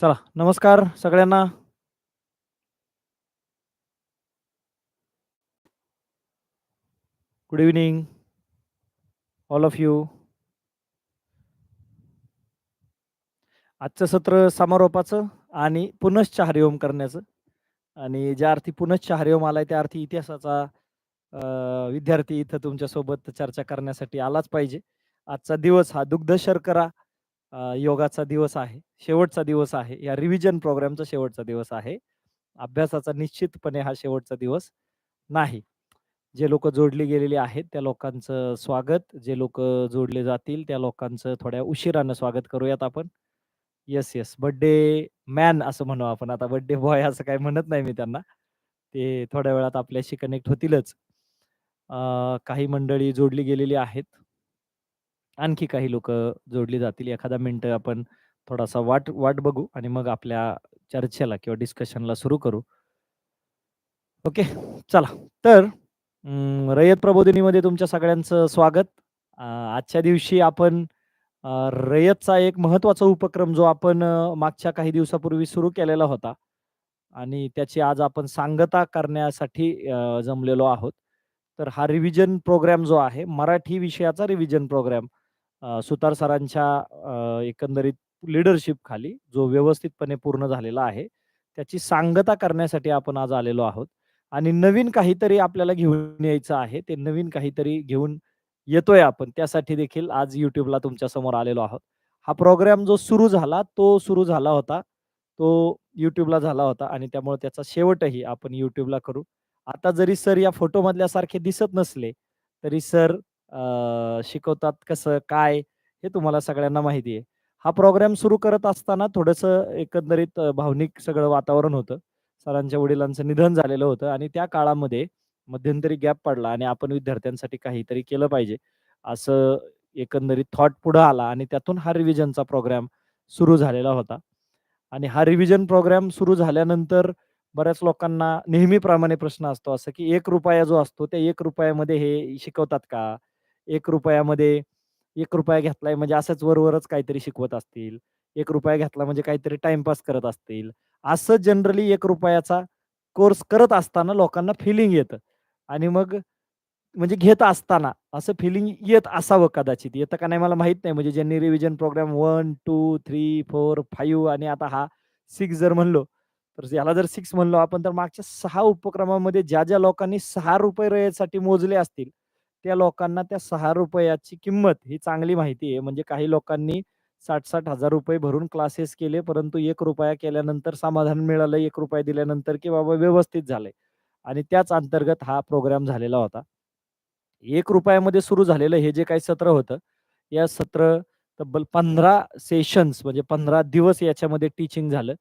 चला, नमस्कार सगळ्यांना. Good evening. All of you. आजचं सत्र समारोपाचं आणि पुनश्च हरिओम करण्याचं आणि ज्या अर्थी पुनश्च हरिओम आलाय त्या अर्थी इतिहासाचा विद्यार्थी इथं तुमच्यासोबत चर्चा करण्यासाठी आलाच पाहिजे. आजचा दिवस हा दुग्ध शर्करा योगाचा दिवस आहे. शेवटचा दिवस आहे. या रिव्हिजन प्रोग्रामचा शेवटचा दिवस आहे. अभ्यासाचा निश्चितपणे हा शेवटचा दिवस नाही. जे लोक जोडली गेलेली आहेत त्या लोकांचं स्वागत, जे लोक जोडले जातील त्या लोकांचं थोड्या उशिरानं स्वागत करूयात आपण. Yes, yes. बर्थडे मॅन असं म्हणू आपण आता बर्थडे बॉय असं काही म्हणत नाही मी त्यांना. ते थोड्या वेळात आपल्याशी कनेक्ट होतीलच. काही मंडळी जोडली गेलेली आहेत. आणखी काही लोक जोडली जातील. एखादा मिनटं आपण थोडासा वाट वाट बघू आणि मग आपल्या चर्चेला किंवा डिस्कशनला सुरू करू. ओके. चला. तर रयत प्रबोधिनीमध्ये तुमच्या सगळ्यांचं स्वागत. आजच्या दिवशी आपण रयतचा एक महत्त्वाचा उपक्रम जो आपण मागच्या काही दिवसापूर्वी सुरू केलेला होता आणि त्याची आज आपण सांगता करण्यासाठी जमलेलो आहोत. तर हा रिव्हिजन प्रोग्राम जो आहे, मराठी विषयाचा रिव्हिजन प्रोग्राम सुतार सरांच्या एकंदरीत एकंदरीत लीडरशिपखाली जो व्यवस्थितपणे पूर्ण झालेला आहे, त्याची सांगता करण्यासाठी आपण आज आलेलो आहोत आणि नवीन काहीतरी आपल्याला घेऊन यायचं आहे. ते नवीन काहीतरी घेऊन येतोय आपण. त्यासाठी देखील आज YouTubeला तुमच्यासमोर आलेलो आहोत. हा प्रोग्राम जो सुरू झाला, तो सुरू झाला होता. तो युट्यूबला झाला होता आणि त्यामुळे त्याचा शेवटही आपण युट्यूबला करू. आता जरी सर या फोटोमधल्यासारखे दिसत नसले, तरी सर अ, शिकवतात कसं, काय हे तुम्हाला सगळ्यांना माहिती आहे. हा प्रोग्राम सुरू करत असताना थोडंसं एकंदरीत अ, भावनिक सगळं वातावरण होतं. सरांच्या वडिलांचं निधन झालेलं होतं आणि त्या काळामध्ये मध्यंतरी गॅप पडला आणि आपण विद्यार्थ्यांसाठी काहीतरी केलं पाहिजे, असं एकंदरीत थॉट पुढं आला आणि त्यातून हा रिव्हिजनचा प्रोग्राम सुरू झालेला होता. आणि हा रिव्हिजन प्रोग्राम सुरू झाल्यानंतर बऱ्याच लोकांना नेहमीप्रमाणे प्रश्न असतो असा, की ₹1 जो असतो त्या ₹1 मध्ये हे शिकवतात का? ₹1 ₹1 घेतलाय म्हणजे असंच वरवरच काहीतरी शिकवत असतील. एक रुपया घेतला म्हणजे काहीतरी टाइमपास करत असतील. असं जनरली एक रुपयाचा कोर्स करत असताना लोकांना फिलिंग येतं आणि मग म्हणजे घेत असताना असं फिलिंग येत असावं कदाचित. येतं का नाही मला माहीत नाही. म्हणजे ज्यांनी रिव्हिजन प्रोग्राम 1, 2, 3, 4, 5 आणि आता हा सिक्स जर म्हणलो, तर याला जर सिक्स म्हणलो आपण तर मागच्या सहा उपक्रमामध्ये ज्या-ज्या लोकांनी सहा रुपये रयतसाठी मोजले असतील, त्या लोकांना त्या सहा रुपयाची किंमत ही चांगली माहिती आहे. म्हणजे काही लोकांनी साठसाठ हजार रुपये भरून क्लासेस केले, परंतु एक रुपया केल्यानंतर समाधान मिळालं, एक रुपया दिल्यानंतर, की बाबा व्यवस्थित झालंय आणि त्याच अंतर्गत हा प्रोग्राम झालेला होता. एक रुपयामध्ये सुरू झालेलं हे जे काही सत्र होतं, या सत्र तब्बल 15 सेशन्स म्हणजे 15 दिवस याच्यामध्ये टीचिंग झालं.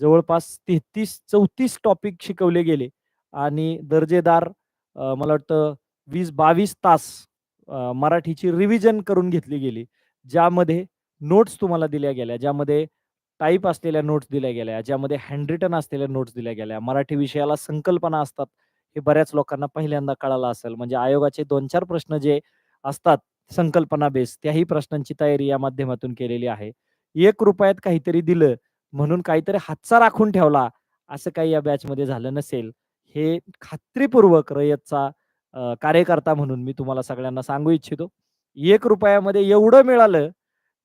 जवळपास 33-34 टॉपिक शिकवले गेले आणि दर्जेदार मला वाटतं 20-22 तास मराठीची रिव्हिजन करून घेतली गेली. ज्यामध्ये नोट्स तुम्हाला दिल्या गेल्या, ज्यामध्ये टाईप असलेल्या नोट्स दिल्या गेल्या, ज्यामध्ये हँडरिटन असलेल्या नोट्स दिल्या गेल्या. मराठी विषयाला संकल्पना असतात, हे बऱ्याच लोकांना पहिल्यांदा कळालं असेल. म्हणजे आयोगाचे 2-4 प्रश्न जे असतात संकल्पना बेस त्याही प्रश्नांची तयारी या माध्यमातून केलेली आहे. एक रुपयात काहीतरी दिलं म्हणून काहीतरी हातचा राखून ठेवला, असं काही या बॅचमध्ये झालं नसेल. हे खात्रीपूर्वक रयतचा कार्यकर्ता म्हणून मी तुम्हाला सगळ्यांना सांगू इच्छितो. एक रुपयामध्ये एवढं मिळालं,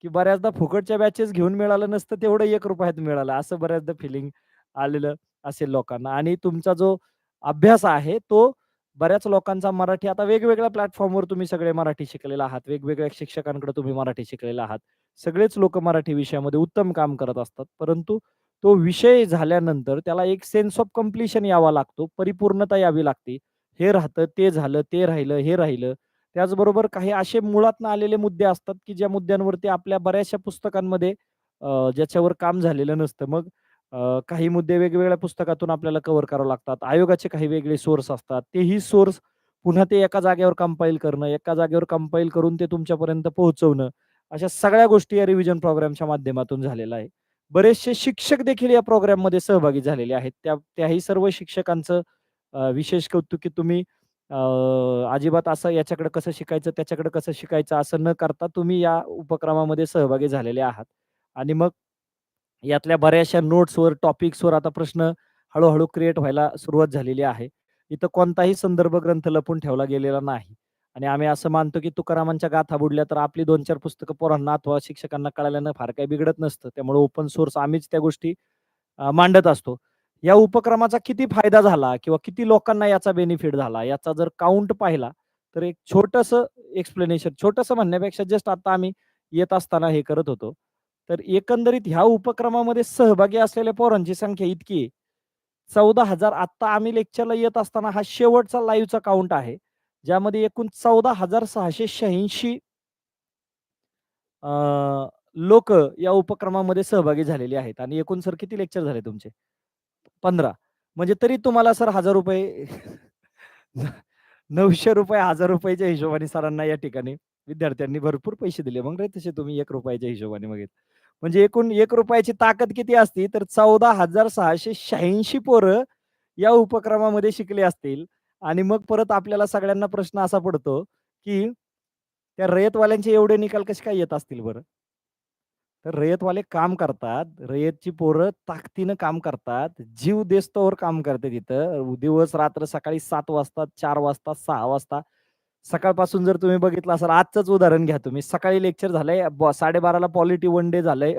की बऱ्याचदा फुकटच्या बॅचेस घेऊन मिळालं नसतं तेवढं एक रुपयात मिळालं. असं बऱ्याचदा फिलिंग आलेलं असेल लोकांना आणि तुमचा जो अभ्यास आहे तो बऱ्याच लोकांचा मराठी आता वेगवेगळ्या प्लॅटफॉर्मवर तुम्ही सगळे मराठी शिकलेले आहात. वेगवेगळ्या शिक्षकांकडे तुम्ही मराठी शिकलेले आहात. सगळेच लोक मराठी विषयामध्ये उत्तम काम करत असतात. परंतु तो विषय झाल्यानंतर त्याला एक सेन्स ऑफ कम्प्लिशन यावा लागतो. परिपूर्णता यावी लागते. हे राहतं, ते झालं, ते राहिलं, हे राहिलं. त्याचबरोबर काही असे मुळात आलेले मुद्दे असतात, की ज्या मुद्द्यांवरती आपल्या बऱ्याचशा पुस्तकांमध्ये ज्याच्यावर काम झालेलं नसतं. मग काही मुद्दे वेगवेगळ्या पुस्तकातून आपल्याला कव्हर करावे लागतात. आयोगाचे काही वेगळे सोर्स असतात. तेही सोर्स पुन्हा ते एका जागेवर कंपाईल करणं, एका जागेवर कंपाईल करून ते तुमच्यापर्यंत पोहोचवणं. अशा सगळ्या गोष्टी या रिव्हिजन प्रोग्रामच्या माध्यमातून झालेलं आहे. बरेचसे शिक्षक देखील या प्रोग्राममध्ये सहभागी झालेले आहेत. त्या त्याही सर्व शिक्षकांचं विशेष कौतुक की तुम्ही अजिबात असं याच्याकडे कसं शिकायचं, त्याच्याकडे कसं शिकायचं असं न करता तुम्ही या उपक्रमामध्ये सहभागी झालेले आहात. आणि मग यातल्या बऱ्याचशा नोट्सवर, टॉपिक्सवर आता प्रश्न हळूहळू क्रिएट व्हायला सुरुवात झालेली आहे. इथं कोणताही संदर्भ ग्रंथ लपून ठेवला गेलेला नाही आणि आम्ही असं मानतो, की तुकारामांच्या गाथा बुडल्या तर आपली 2-4 पुस्तकं पोरांना अथवा शिक्षकांना कळाल्यानं फार काही बिघडत नसतं. त्यामुळे ओपन सोर्स आम्हीच त्या गोष्टी मांडत असतो. या उपक्रमाचा किती फायदा झाला किंवा किती लोकांना याचा बेनिफिट झाला, याचा जर काउंट पाहिला, तर एक छोटस एक्सप्लेनेशन छोटंसं म्हणण्यापेक्षा जस्ट आता आम्ही येत असताना हे करत होतो. तर एकंदरीत ह्या उपक्रमामध्ये सहभागी असलेल्या पोरांची संख्या इतकी चौदा हजार आत्ता आम्ही लेक्चरला येत असताना हा शेवटचा लाईव्हचा काउंट आहे. ज्यामध्ये एकूण चौदा हजार सहाशे शहाऐंशी लोक या उपक्रमामध्ये सहभागी झालेली आहेत आणि एकूण सर किती लेक्चर झाले तुमचे? 15 म्हणजे तरी तुम्हाला सर हजार रुपये नऊशे रुपये हजार रुपयाच्या हिशोबाने सरांना या ठिकाणी विद्यार्थ्यांनी भरपूर पैसे दिले. मग रे तसे तुम्ही एक रुपयाच्या हिशोबाने बघितलं. म्हणजे एकूण एक रुपयाची ताकद किती असती तर 14,686 पोरं या उपक्रमामध्ये शिकले असतील आणि मग परत आपल्याला सगळ्यांना प्रश्न असा पडतो, की त्या रयतवाल्यांचे एवढे निकाल कसे काय येत असतील बरं? तर रयतवाले काम करतात. रयतची पोरं ताकदीनं काम करतात. जीव देस्तोवर काम करते तिथं. दिवस-रात्र सकाळी सात वाजता, चार वाजता, सहा वाजता. सकाळपासून जर तुम्ही बघितलं असाल आजचंच उदाहरण घ्या तुम्ही. सकाळी लेक्चर झालंय, साडेबाराला पॉलिटी वन डे झालंय,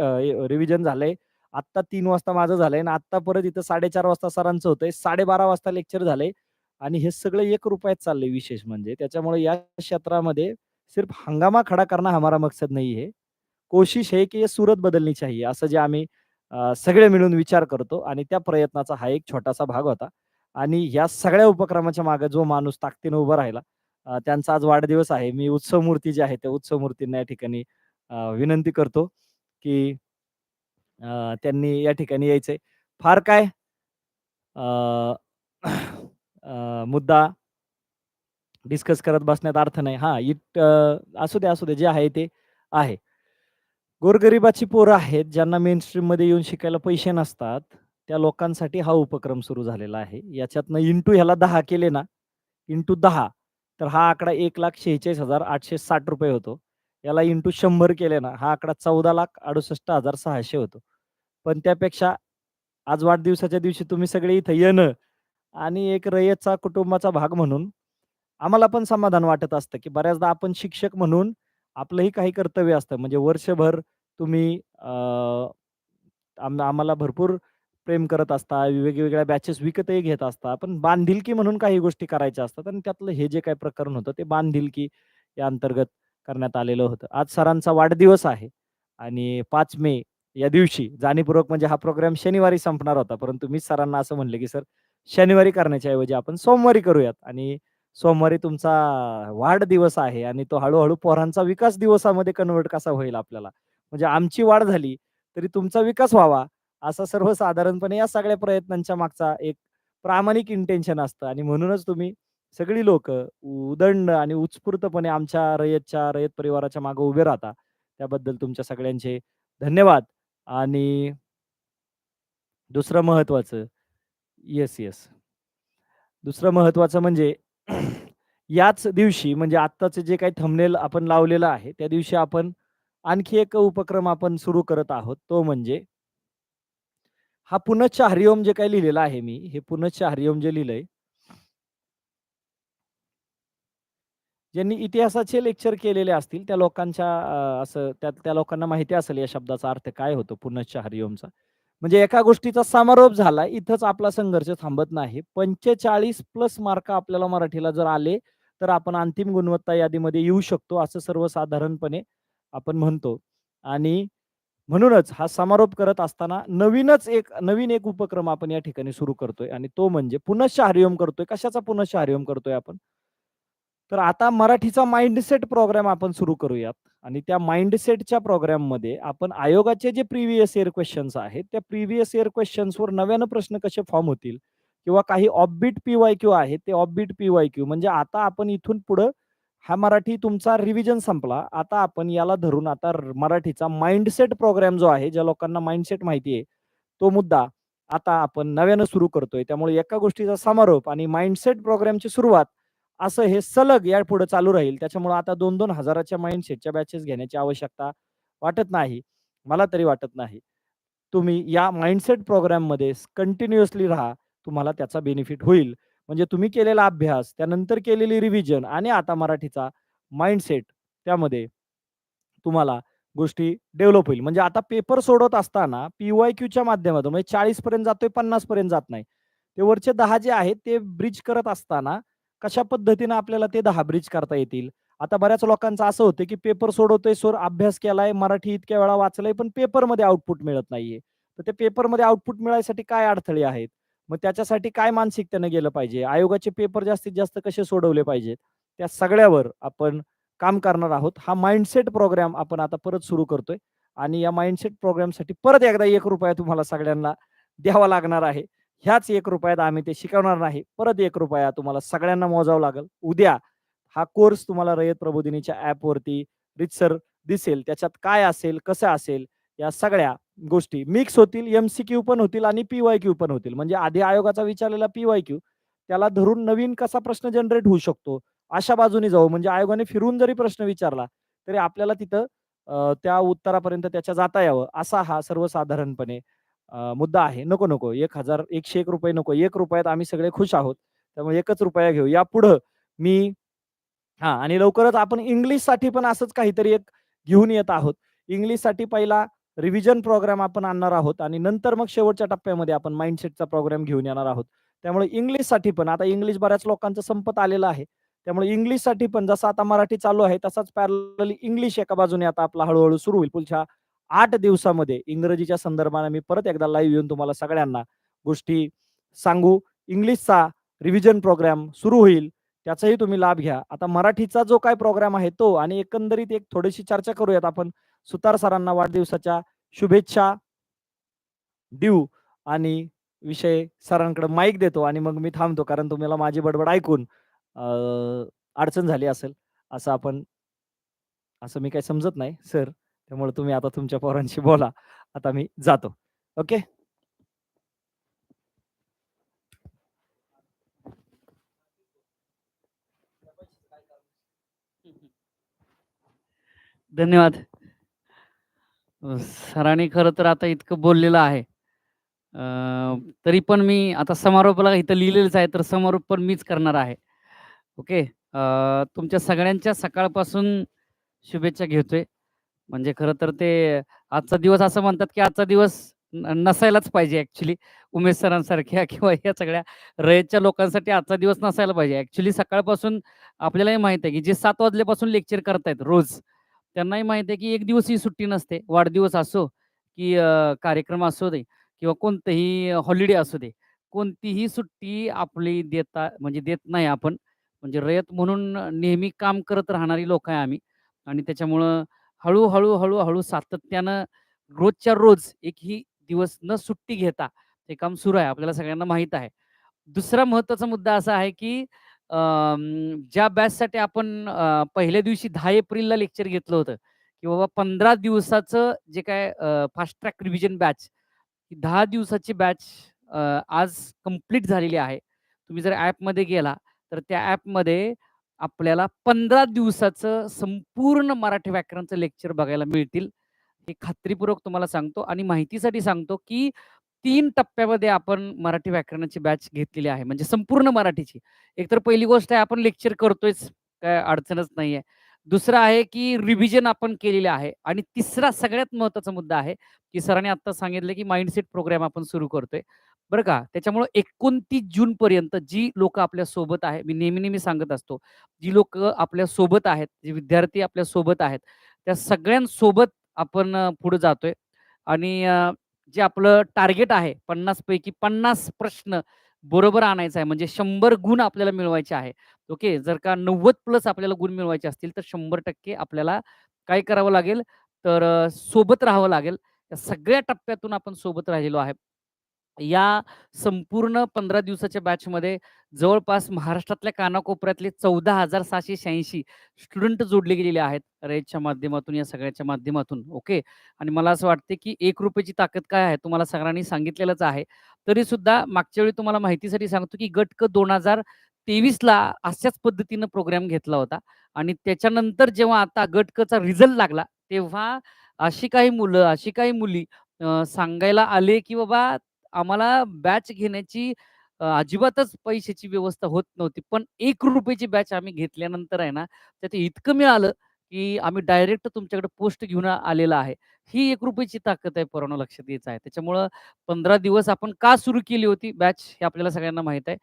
रिव्हिजन झालंय. आत्ता तीन वाजता माझं झालंय आणि आत्ता परत इथं 4:30 वाजता सरांचं होतंय. 12:30 वाजता लेक्चर झालंय आणि हे सगळं एक रुपयात चाललंय विशेष म्हणजे. त्याच्यामुळे या क्षेत्रामध्ये सिर्फ हंगामा खडा करणं हमारा मकसद नाही आहे कोशिश है की ये सूरत बदलनी चाहिए. असं जे आम्ही सगळे मिळून विचार करतो आणि त्या प्रयत्नाचा हा एक छोटासा भाग होता आणि या सगळ्या उपक्रमाच्या मागे जो माणूस ताकदीनं उभा राहिला त्यांचा आज वाढदिवस आहे. मी उत्सव मूर्ती जे आहे, त्या उत्सव मूर्तींना या ठिकाणी विनंती करतो, की त्यांनी या ठिकाणी यायचंय. फार काय मुद्दा डिस्कस करत बसण्यात अर्थ नाही. हां, इट असू दे, असू दे. जे आहे ते आहे. गोरगरिबाची पोरं आहेत, ज्यांना मेनस्ट्रीममध्ये येऊन शिकायला पैसे नसतात, त्या लोकांसाठी हा उपक्रम सुरू झालेला आहे. याच्यातनं इंटू ह्याला दहा केले ना, इंटू दहा तर हा आकडा ₹1,46,860 होतो. याला इंटू शंभर केले ना, हा आकडा 14,68,600 होतो. पण त्यापेक्षा आज वाढदिवसाच्या दिवशी तुम्ही सगळे इथं येणं आणि एक रयतचा कुटुंबाचा भाग म्हणून आम्हाला पण समाधान वाटत असतं, की बऱ्याचदा आपण शिक्षक म्हणून आपलंही काही कर्तव्य असतं. म्हणजे वर्षभर तुम्ही आम आम्हाला भरपूर प्रेम करत असता, वेगवेगळ्या बॅचेस विकतही घेत असता. पण बांधिलकी म्हणून काही गोष्टी करायच्या असतात आणि त्यातलं हे जे काही प्रकरण होतं, ते बांधिलकी या अंतर्गत करण्यात आलेलं होतं. आज सरांचा वाढदिवस आहे आणि पाच मे या दिवशी जाणीवपूर्वक म्हणजे हा प्रोग्राम शनिवारी संपणार होता. परंतु मी सरांना असं म्हणलं, की "सर शनिवारी करण्याच्या ऐवजी आपण सोमवारी करूयात." आणि सोमवारी तुमचा वाढदिवस आहे आणि तो हळूहळू पोरांचा विकास दिवसामध्ये कन्व्हर्ट कसा होईल आपल्याला. म्हणजे आमची वाढ झाली, तरी तुमचा विकास व्हावा, असा सर्वसाधारणपणे या सगळ्या प्रयत्नांच्या मागचा एक प्रामाणिक इंटेन्शन असतं आणि म्हणूनच तुम्ही सगळी लोक उदंड आणि उत्स्फूर्तपणे आमच्या रयतच्या, रयत परिवाराच्या मागे उभे राहता. त्याबद्दल तुमच्या सगळ्यांचे धन्यवाद आणि दुसरं महत्त्वाचं येस, येस. दुसरं महत्त्वाचं म्हणजे याच दिवशी म्हणजे आत्ताचं जे काही थंबनेल आपण लावलेलं आहे, त्या दिवशी आपण आणखी एक उपक्रम आपण सुरू करत आहोत. तो म्हणजे हा पुनश्च हरिओम जे काही लिहिलेलं आहे मी, हे पुनश्च हरिओम जे लिहिलंय ज्यांनी इतिहासाचे लेक्चर केलेले असतील, त्या लोकांच्या असं त्या त्या लोकांना माहिती असेल या शब्दाचा अर्थ काय होतो पुनश्च हरिओमचा. म्हणजे एका गोष्टीचा समारोप झाला, इथंच आपला संघर्ष थांबत नाही. 45 प्लस मार्क आपल्याला मराठीला जर आले, तर आपण अंतिम गुणवत्ता यादीमध्ये येऊ शकतो, असं सर्वसाधारणपणे आपण म्हणतो. आणि म्हणूनच हा समारोप करत असताना नवीनच एक नवीन एक उपक्रम आपण या ठिकाणी सुरू करतोय आणि तो म्हणजे पुनश्च हरिओम करतोय. कशाचा पुनश्च हरिओम करतोय आपण? तर आता मराठीचा माइंडसेट प्रोग्राम आपण सुरू करूयात आणि त्या माइंडसेटच्या प्रोग्राममध्ये आपण आयोगाचे जे प्रिव्हियस इयर क्वेश्चन्स आहेत, त्या प्रिव्हियस इयर क्वेश्चन्सवर नव्यानं प्रश्न कसे फॉर्म होतील किंवा काही ऑबबिट पी-वाय-क्यू आहेत, ते ऑफबीट पी-वाय-क्यू म्हणजे आता आपण इथून पुढं हा मराठी तुमचा रिव्हिजन संपला. आता आपण याला धरून आता र मराठीचा माइंडसेट प्रोग्राम जो आहे, ज्या लोकांना माइंडसेट माहिती आहे, तो मुद्दा आता आपण नव्यानं सुरू करतोय. त्यामुळे एका गोष्टीचा समारोप आणि माइंडसेट प्रोग्रामची सुरुवात असं हे सलग यापुढे चालू राहील. त्याच्यामुळे आता 2-2 हजाराच्या माइंडसेटच्या बॅचेस घेण्याची आवश्यकता वाटत नाही. मला तरी वाटत नाही. तुम्ही या माइंडसेट प्रोग्राममध्ये कंटिन्युअसली राहा. तुम्हाला त्याचा बेनिफिट होईल. म्हणजे तुम्ही केलेला अभ्यास, त्यानंतर केलेली रिव्हिजन आणि आता मराठीचा माइंडसेट त्यामध्ये तुम्हाला गोष्टी डेव्हलप होईल. म्हणजे आता पेपर सोडवत असताना पी-वाय-क्यूच्या माध्यमातून म्हणजे 40 पर्यंत जातोय 50 पर्यंत जात नाही. ते वरचे दहा जे आहेत ते ब्रिज करत असताना कशा पद्धतीनं आपल्याला ते दहा ब्रिज करता येतील. आता बऱ्याच लोकांचं असं होतं, की पेपर सोडवतोय सोर अभ्यास केलाय, मराठी इतक्या वेळा वाचलंय, पण पेपरमध्ये आउटपुट मिळत नाहीये. तर ते पेपरमध्ये आउटपुट मिळायसाठी काय अडथळे आहेत? मग त्याच्यासाठी काय मानसिकतेनं गेलं पाहिजे? आयोगाचे पेपर जास्तीत जास्त कसे सोडवले पाहिजेत? त्या सगळ्यावर आपण काम करणार आहोत. हा माइंडसेट प्रोग्राम आपण आता परत सुरू करतोय आणि या माइंडसेट प्रोग्रामसाठी परत एकदा एक रुपया तुम्हाला सगळ्यांना द्यावा लागणार आहे. ह्याच एक रुपयात आम्ही ते शिकवणार नाही. परत एक रुपया तुम्हाला सगळ्यांना मोजावं लागेल. उद्या हा कोर्स तुम्हाला रयत प्रबोधिनीच्या ॲपवरती रीतसर दिसेल. त्याच्यात काय असेल, कसं असेल, या सगळ्या गोष्टी मिक्स होतील. एम-सी-क्यू पण होतील आणि पी-वाय-क्यू पण होतील. म्हणजे आधी आयोगाचा विचारलेला पी-वाय-क्यू त्याला धरून नवीन कसा प्रश्न जनरेट होऊ शकतो, अशा बाजूने जाऊ. म्हणजे आयोगाने फिरून जरी प्रश्न विचारला, तरी आपल्याला तिथं त्या उत्तरापर्यंत त्याच्या जाता यावं, असा हा सर्वसाधारणपणे मुद्दा आहे. नको, नको 1000 ₹101 नको. एक रुपयात आम्ही सगळे खुश आहोत. त्यामुळे एकच रुपया घेऊ. यापुढं मी हा आणि लवकरच आपण इंग्लिशसाठी पण असंच काहीतरी एक घेऊन येत आहोत. इंग्लिशसाठी पहिला रिव्हिजन प्रोग्राम आपण आणणार आहोत आणि नंतर मग शेवटच्या टप्प्यामध्ये आपण माइंडसेटचा प्रोग्राम घेऊन येणार आहोत. त्यामुळे इंग्लिशसाठी पण आता इंग्लिश बऱ्याच लोकांचं संपत आलेलं आहे. त्यामुळे इंग्लिशसाठी पण जसं आता मराठी चालू आहे, तसाच पॅरल इंग्लिश एका बाजूने आता आपला हळूहळू सुरू होईल. पुढच्या आठ दिवसामध्ये इंग्रजीच्या संदर्भाने मी परत एकदा लाईव्ह येऊन तुम्हाला सगळ्यांना गोष्टी सांगू. इंग्लिशचा रिव्हिजन प्रोग्राम सुरू होईल. त्याचाही तुम्ही लाभ घ्या. आता मराठीचा जो काय प्रोग्राम आहे तो आणि एकंदरीत एक थोडीशी चर्चा करूयात आपण. सुतार सरांना वाढदिवसाच्या शुभेच्छा देऊ आणि विषय सरांकडे माईक देतो आणि मग मी थांबतो. कारण तुम्हाला माझी बडबड ऐकून अडचण झाली असेल. असं आपण असं मी काही समजत नाही सर. त्यामुळे तुम्ही आता तुमच्या पोरांशी बोला. आता मी जातो. ओके. धन्यवाद. सरांनी खरं तर आता इतकं बोललेलं आहे. तरी पण मी आता समारोपाला इथं लिहिलेलंच आहे, तर समारोप पण मीच करणार आहे. ओके. तुमच्या सगळ्यांच्या सकाळपासून शुभेच्छा घेतोय. म्हणजे खरं तर ते आजचा दिवस असं म्हणतात, की आजचा दिवस न नसायलाच पाहिजे ॲक्चुअली. उमेश सरांसारख्या किंवा या सगळ्या रयतच्या लोकांसाठी आजचा दिवस नसायला पाहिजे. ॲक्चुअली सकाळपासून आपल्यालाही माहीत आहे, की जे सात वाजल्यापासून लेक्चर करतायत रोज, त्यांनाही माहीत आहे, की एक दिवस ही सुट्टी नसते. वाढदिवस असो, की कार्यक्रम असू दे किंवा कोणतंही हॉलिडे असू दे. कोणतीही सुट्टी आपली देता म्हणजे देत नाही आपण. म्हणजे रयत म्हणून नेहमी काम करत राहणारी लोक आहे आम्ही आणि त्याच्यामुळं हळूहळू हळूहळू सातत्यानं रोजच्या रोज एक ही दिवस न सुट्टी घेता ते काम सुरू आहे. आपल्याला सगळ्यांना माहीत आहे. दुसरा महत्त्वाचा मुद्दा असा आहे, की ज्या बॅचसाठी आपण पहिल्या दिवशी दहा एप्रिलला लेक्चर घेतलं होतं, की बाबा 15 दिवसाचं जे काय फास्ट ट्रॅक रिव्हिजन बॅच, दहा दिवसाची बॅच आज कंप्लीट झालेली आहे. तुम्ही जर ॲपमध्ये गेला, तर त्या ॲपमध्ये आपल्याला 15 दिवसाचं संपूर्ण मराठी व्याकरणचं लेक्चर बघायला मिळतील. हे खात्रीपूर्वक तुम्हाला सांगतो आणि माहितीसाठी सांगतो, की तीन टप्प्यामध्ये आपण मराठी व्याकरणाची बॅच घेतलेली आहे. म्हणजे संपूर्ण मराठीची. एकतर पहिली गोष्ट आहे आपण लेक्चर करतोयच, काय अडचणच नाहीये. दुसरं आहे, की रिव्हिजन आपण केलेलं आहे आणि तिसरा सगळ्यात महत्त्वाचा मुद्दा आहे, की सरांनी आत्ता सांगितलं, की माइंडसेट प्रोग्राम आपण सुरू करतोय. बरं का. त्याच्यामुळं 29 जूनपर्यंत जी लोकं आपल्यासोबत आहे, मी नेहमी-नेहमी सांगत असतो, जी लोकं आपल्यासोबत आहेत, जे विद्यार्थी आपल्यासोबत आहेत, त्या सगळ्यांसोबत आपण अ, पुढे जातोय आणि अ, जे आपलं टार्गेट आहे 50 पैकी 50 प्रश्न बरोबर आणायचा आहे. म्हणजे 100 गुण आपल्याला मिळवायचे आहे. ओके. जर का 90 प्लस आपल्याला गुण मिळवायचे असतील, तर 100% आपल्याला काय करावं लागेल, तर अ, सोबत राहावं लागेल. या सगळ्या टप्प्यातून आपण सोबत राहिलेलो आहे. या संपूर्ण 15 दिवसाच्या बॅचमध्ये जवळपास महाराष्ट्रातल्या कानाकोपऱ्यातले 14,786 स्टुडंट जोडले गेलेले आहेत, रयतच्या माध्यमातून, या सगळ्याच्या माध्यमातून. ओके. आणि मला असं वाटते, की एक रुपयाची ताकद काय आहे, तुम्हाला सगळ्यांनी सांगितलेलंच आहे. तरीसुद्धा मागच्या वेळी तुम्हाला माहितीसाठी सांगतो, की गट क 2023ला अशाच पद्धतीनं प्रोग्राम घेतला होता आणि त्याच्यानंतर जेव्हा आता गट क चा रिझल्ट लागला, तेव्हा अशी काही मुलं, अशी काही मुली सांगायला आले, की बाबा आम्हाला बॅच घेण्याची अजिबातच पैशाची व्यवस्था होत नव्हती. पण एक रुपयाची बॅच आम्ही घेतल्यानंतर आहे ना, त्यात इतकं मिळालं, की आम्ही डायरेक्ट तुमच्याकडे पोस्ट घेऊन आलेला आहे. ही एक रुपयाची ताकद आहे पोरांना लक्षात घ्यायचं आहे. त्याच्यामुळं 15 दिवस आपण का सुरू केली होती बॅच हे आपल्याला सगळ्यांना माहीत आहे.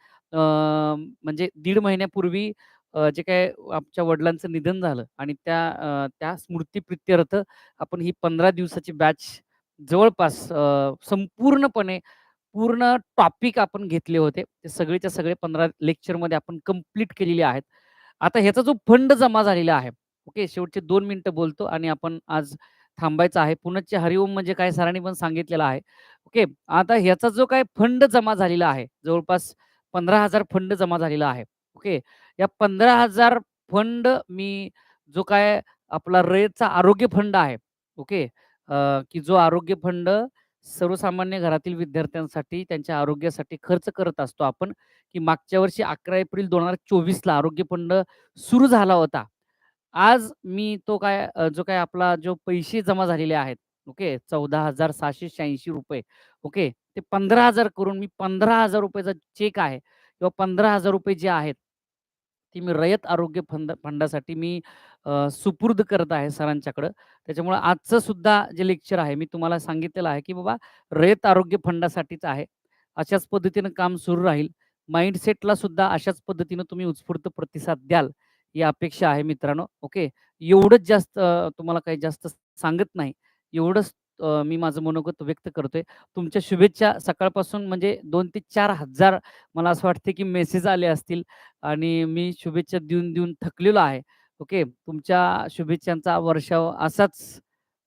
म्हणजे दीड महिन्यापूर्वी जे काय आमच्या वडिलांचं निधन झालं आणि त्या त्या त्या स्मृतिप्रित्यर्थ आपण ही 15 दिवसाची बॅच जवळपास संपूर्णपणे पूर्ण टॉपिक आपण घेतले होते. ते सगळेच्या सगळे 15 लेक्चरमध्ये आपण कंप्लीट केलेले आहेत. आता ह्याचा जो फंड जमा झालेला आहे, ओके. शेवटचे दोन मिनिटं बोलतो आणि आपण आज थांबायचं आहे. पुनश्च हरिओम म्हणजे काय सरांनी पण सांगितलेलं आहे. ओके. आता ह्याचा जो काय फंड जमा झालेला आहे, जवळपास 15,000 फंड जमा झालेला आहे. ओके. या 15,000 फंड मी जो काय आपला रयतचा आरोग्य फंड आहे, ओके. की जो आरोग्य फंड सर्वसामान्य घरातील विद्यार्थ्यांसाठी त्यांच्या आरोग्यासाठी खर्च करत असतो आपण, की मागच्या वर्षी 11 एप्रिल 2024 ला आरोग्य फंड सुरू झाला होता. आज मी तो काय जो काय आपला जो पैसे जमा झालेले आहेत, ओके. ₹14,686 ओके. ते पंधरा हजार करून मी पंधरा हजार रुपयाचा चेक आहे किंवा ₹15,000 जे आहेत, ती मी रयत आरोग्य फंड फंडासाठी मी सुपूर्द करत आहे सरांच्याकडं. त्याच्यामुळं आजचं सुद्धा जे लेक्चर आहे, मी तुम्हाला सांगितलेलं आहे, की बाबा रयत आरोग्य फंडासाठीच आहे. अशाच पद्धतीनं काम सुरू राहील. माइंडसेटला सुद्धा अशाच पद्धतीनं तुम्ही उत्स्फूर्त प्रतिसाद द्याल, ही अपेक्षा आहे मित्रांनो. ओके. एवढंच जास्त तुम्हाला काही जास्त सांगत नाही. एवढंच अ, मी माझं मनोगत व्यक्त करतोय. तुमच्या शुभेच्छा सकाळपासून म्हणजे 2 ते 4,000 मला असं वाटतं, की मेसेज आले असतील आणि मी शुभेच्छा देऊन-देऊन थकलेलो आहे. ओके. तुमच्या शुभेच्छांचा वर्षाव असाच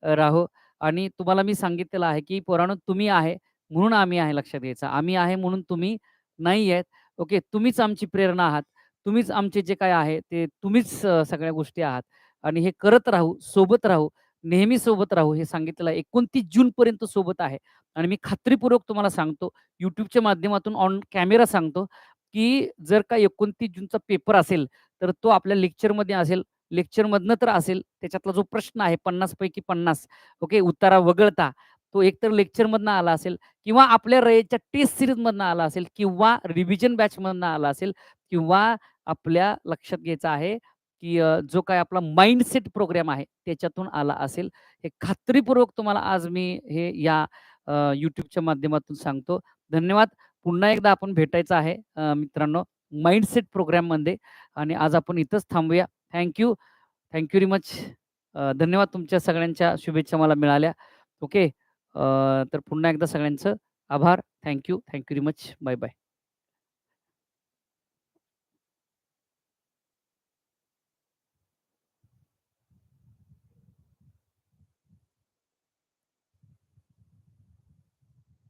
राहो आणि तुम्हाला मी सांगितलेलं आहे, की पोरांनो तुम्ही आहे म्हणून आम्ही आहे लक्षात घ्यायचं. आम्ही आहे म्हणून तुम्ही नाही आहेत. ओके. तुम्हीच आमची प्रेरणा आहात. तुम्हीच आमचे जे काही आहे ते तुम्हीच अ, सगळ्या गोष्टी आहात आणि हे करत राहू, सोबत राहू, नेहमी सोबत राहू हे सांगितलेलं आहे. 29 जूनपर्यंत सोबत आहे आणि मी खात्रीपूर्वक तुम्हाला सांगतो, युट्यूबच्या माध्यमातून ऑन कॅमेरा सांगतो, की जर का 29 जूनचा पेपर असेल, तर तो आपल्या लेक्चरमध्ये असेल. लेक्चरमधनं तर असेल. त्याच्यातला जो प्रश्न आहे 50 पैकी 50 ओके. उत्तरा वगळता तो एकतर लेक्चरमधनं आला असेल किंवा आपल्या रयच्या टेस्ट सिरीजमधनं आला असेल किंवा रिव्हिजन बॅचमधनं आला असेल किंवा आपल्या लक्षात घ्यायचं आहे, की जो काय आपला माइंडसेट प्रोग्राम आहे, त्याच्यातून आला असेल. हे खात्रीपूर्वक तुम्हाला आज मी हे या यूट्यूबच्या माध्यमातून सांगतो. धन्यवाद. पुन्हा एकदा आपण भेटायचं आहे मित्रांनो माइंडसेट प्रोग्राममध्ये आणि आज आपण इथंच थांबूया. Thank you thank you very much. धन्यवाद तुमच्या सगळ्यांच्या शुभेच्छा मला मिळाल्या. ओके. तर पुन्हा एकदा सगळ्यांचं आभार. Thank you thank you very much. Bye, bye.